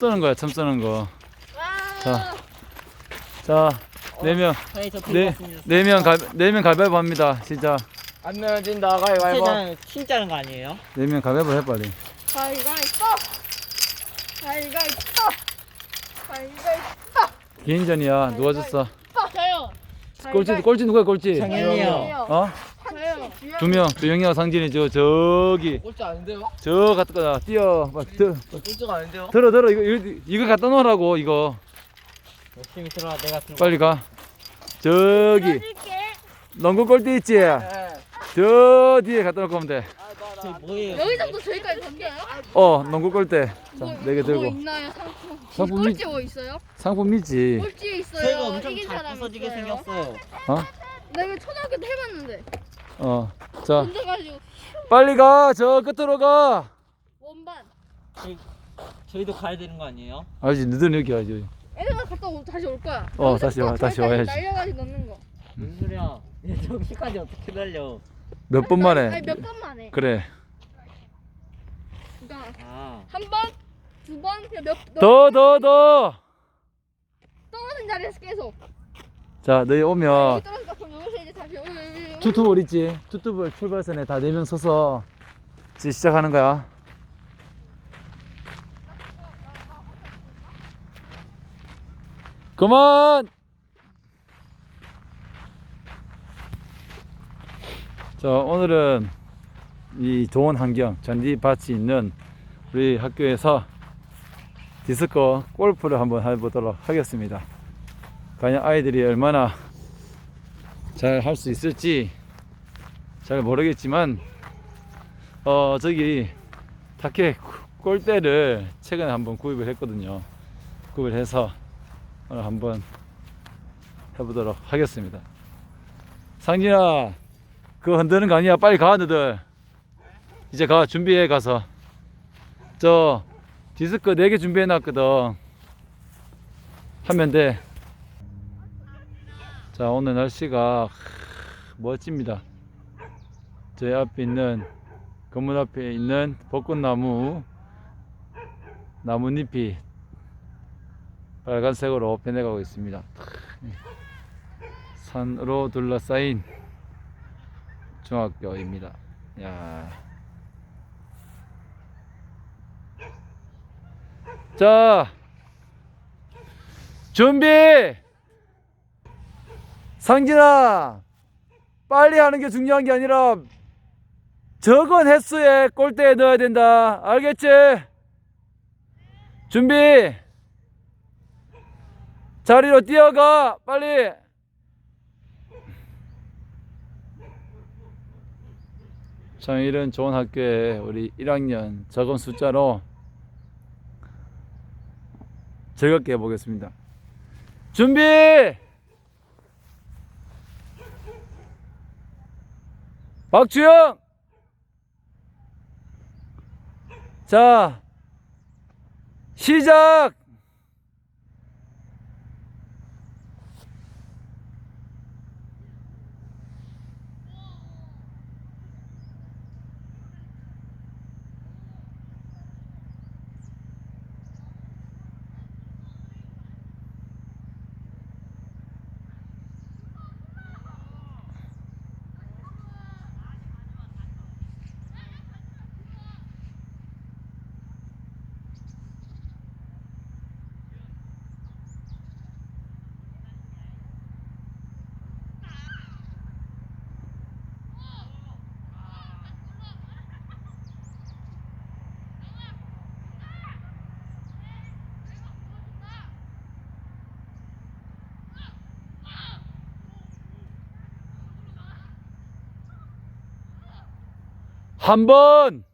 쓰는 거야, 참 쓰는 거. 자, 자, 네 명, 저희 저 네, 네명 갈, 네명 가위바위보 합니다. 진짜. 안 내어진다 가위바위보 세장 진짜는 거 아니에요? 네명 가위바위보 해, 빨리. 가위가 있어. 가위가 있어. 가위가 있어. 개인전이야. 누가 졌어? 저요. 꼴찌, 꼴찌 누구야, 꼴찌? 장현이요. 어? 두 명, 조영이하고 상진이 저, 저기, 꼴찌 아닌데요? 저 갔다가 뛰어. 막, 들, 꼴찌가 아닌데요? 들어, 들어. 이거, 이거, 이거 갖다 놓으라고, 이거. 열심히 들어와 내가 들고 빨리 가. 저기. 농구 꼴찌 있지? 네 저 뒤에 갖다 놓고 오면 돼. 뭐예요? 여기서부터 저기까지 던져요? 어, 농구 꼴대. 자, 뭐, 네개 뭐 들고. 있나요 상품? 상품 꼴찌 뭐 있어요? 상품 있지. 꼴찌 있어요. 저희가 엄청 이긴 잘 사람 부서지게 있어요? 생겼어요 어? 나 이거 초등학교 때 해봤는데 어. 자, 던져가지고 빨리 가. 저 끝으로 가. 원반. 저희도 가야 되는 거 아니에요? 아직 너들 여기 와야지. 애가 갔다 오, 다시 올 거야. 어, 다시 와, 또 다시 와야지. 날려가지고 넣는 거. 무슨 소리야 얘 저기까지 어떻게 달려 몇 번 만에. 아니 몇 번만 해. 그래. 그러니까 아 한 번, 두 번, 그냥 몇, 몇 더, 더, 더. 떨어진 자리에서 계속. 자, 너희 오면 여기 떨어졌다 투투볼 있지? 투투볼 출발선에 다 네 명 서서 이제 시작하는 거야. 그만! 자, 오늘은 이 좋은 환경, 잔디밭이 있는 우리 학교에서 디스코 골프를 한번 해보도록 하겠습니다. 과연 아이들이 얼마나 잘 할 수 있을지 잘 모르겠지만 어 저기 타케 골대를 최근에 한번 구입을 했거든요. 구입을 해서 오늘 한번 해보도록 하겠습니다. 상진아, 그거 흔드는 거 아니야? 빨리 가 너들. 이제 가 준비해 가서 저 디스크 4개 준비해 놨거든. 하면 돼. 자 오늘 날씨가 멋집니다. 저희 앞에 있는 건물 앞에 있는 벚꽃나무 나뭇잎이 빨간색으로 변해가고 있습니다. 산으로 둘러싸인 중학교입니다. 야. 자, 준비! 상진아, 빨리 하는 게 중요한 게 아니라 적은 횟수에 골대에 넣어야 된다. 알겠지? 준비. 자리로 뛰어가. 빨리. 참 이런 좋은 학교에 우리 1학년 적은 숫자로 즐겁게 해보겠습니다. 준비. 박주영! 자, 시작! 한 번!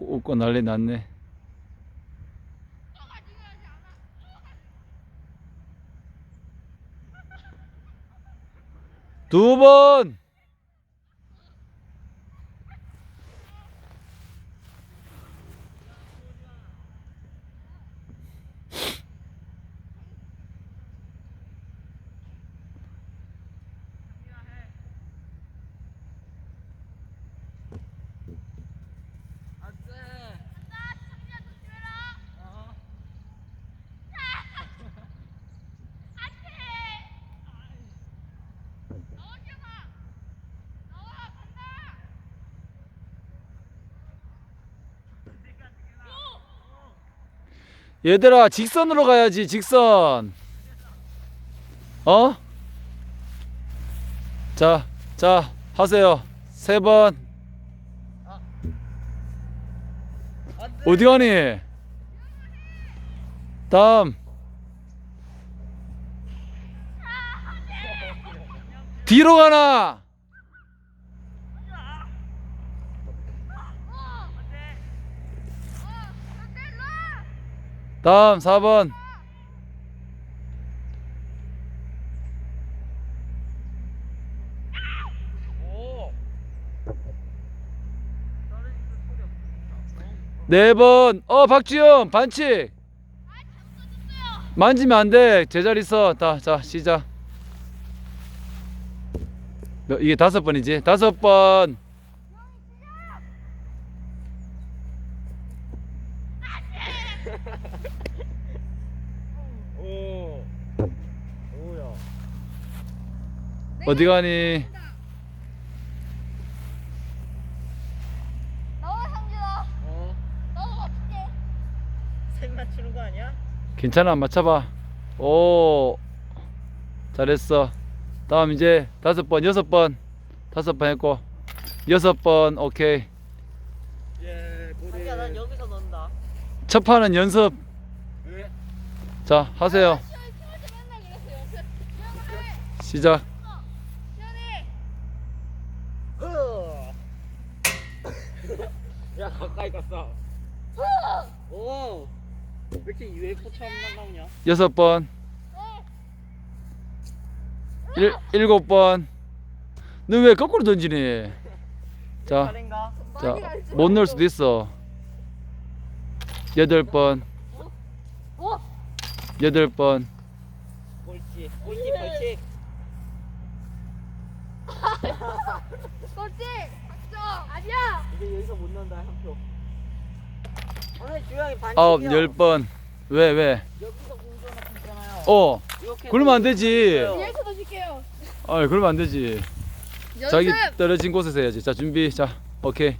웃고 난리 났네. 두 번! 얘들아 직선으로 가야지 직선 어? 자, 자 하세요 세번 어디 가니? 다음 뒤로 가나? 다음 4번 네 번. 어, 박지영 반칙. 만지면 안 돼. 제자리 있어. 자, 자, 시작. 몇- 이게 다섯 번이지. 다섯 번. 오. 오야. 어디 가니? 나와 상진아. 어. 나도 맞출게. 셋 맞추는 거 아니야? 괜찮아. 맞춰봐. 오. 잘했어. 다음 이제 다섯 번, 여섯 번. 다섯 번 했고. 여섯 번. 오케이. 예. 꼬리. 야, 난 여기서 넣는다. 첫 판은 연습. 왜? 자, 하세요. 시원해. 시작. 시원해. 야 가까이 갔어. 오. 왜 이렇게 UFO처럼 나오냐? 여섯 번. 일, 일곱 번. 너 왜 거꾸로 던지니? 자? 자, 못 넣을 수도 있어. 여덟 번. 어? 여덟 번. 꼴찌. 꼴찌. 꼴찌. 아니야. 이제 여기서 못 넣는다 한 표. 오늘 주영이 반칙이야. 아홉, 열 번. 왜, 왜? 여기서 공전하고 있잖아요. 어, 이렇게 그러면 안 되지. 위에서 던질게요. 아, 그러면 안 되지. 연습. 자기 떨어진 곳에서 해야지. 자, 준비. 자, 오케이.